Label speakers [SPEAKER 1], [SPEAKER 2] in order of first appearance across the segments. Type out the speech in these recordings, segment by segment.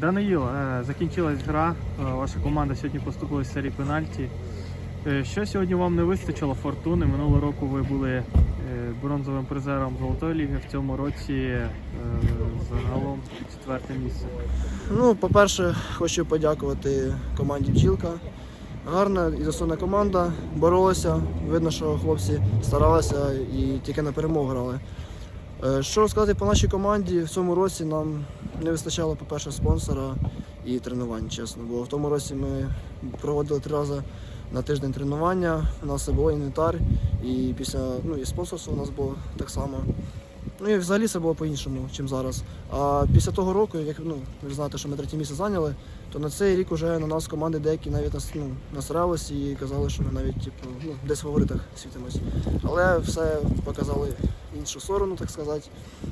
[SPEAKER 1] Даниїл, е, закінчилась гра. Е, Ваша команда сьогодні поступила в серії пенальті. Е, Що сьогодні вам не вистачило фортуни? Минулого року ви були бронзовим призером Золотої ліги. В цьому році загалом четверте місце.
[SPEAKER 2] Ну, по-перше, хочу подякувати команді Бджілка. Гарна і достойна команда, боролася. Видно, що хлопці старалися і тільки на перемогу грали. Е, Що розказати по нашій команді, в цьому році нам не вистачало, по-перше, спонсора і тренувань, чесно. Бо в тому році ми проводили три рази на тиждень тренування. У нас було інвентар, і після ну, і спонсорство у нас було так само. Ну і взагалі це було по-іншому, ніж зараз. А після того року, як ну, ви знаєте, що ми третє місце зайняли, то на цей рік вже на нас команди деякі навіть нас ну, насрались і казали, що ми навіть типу, ну, десь в фаворитах світимось. Але все показали іншу сторону, так сказати.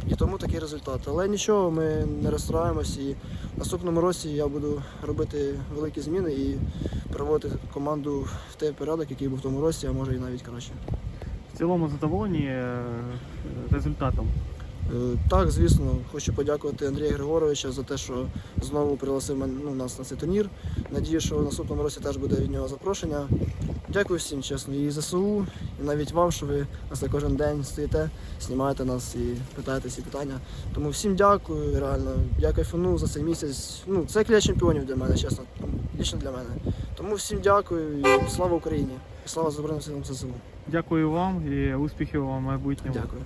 [SPEAKER 2] І тому такий результат. Але нічого, ми не розстраємось і в наступному році я буду робити великі зміни і приводити команду в той порядок, який був в тому році, а може і навіть краще.
[SPEAKER 1] В цілому задоволені е, результатом.
[SPEAKER 2] Е, Так, звісно, хочу подякувати Андрія Григоровича за те, що знову пригласив мен- ну, нас на цей турнір. Надію, що в наступному році теж буде від нього запрошення. Дякую всім, чесно, і ЗСУ, і навіть вам, що ви нас на кожен день стоїте, знімаєте нас і питаєте ці питання. Тому всім дякую, реально. Я кайфану за цей місяць. Ну, це клія чемпіонів для мене, чесно. Лічно для мене. Тому всім дякую і слава Україні! І слава Збройним силам ЗСУ.
[SPEAKER 1] Дякую вам і успіхів вам в майбутньому.
[SPEAKER 2] Дякую.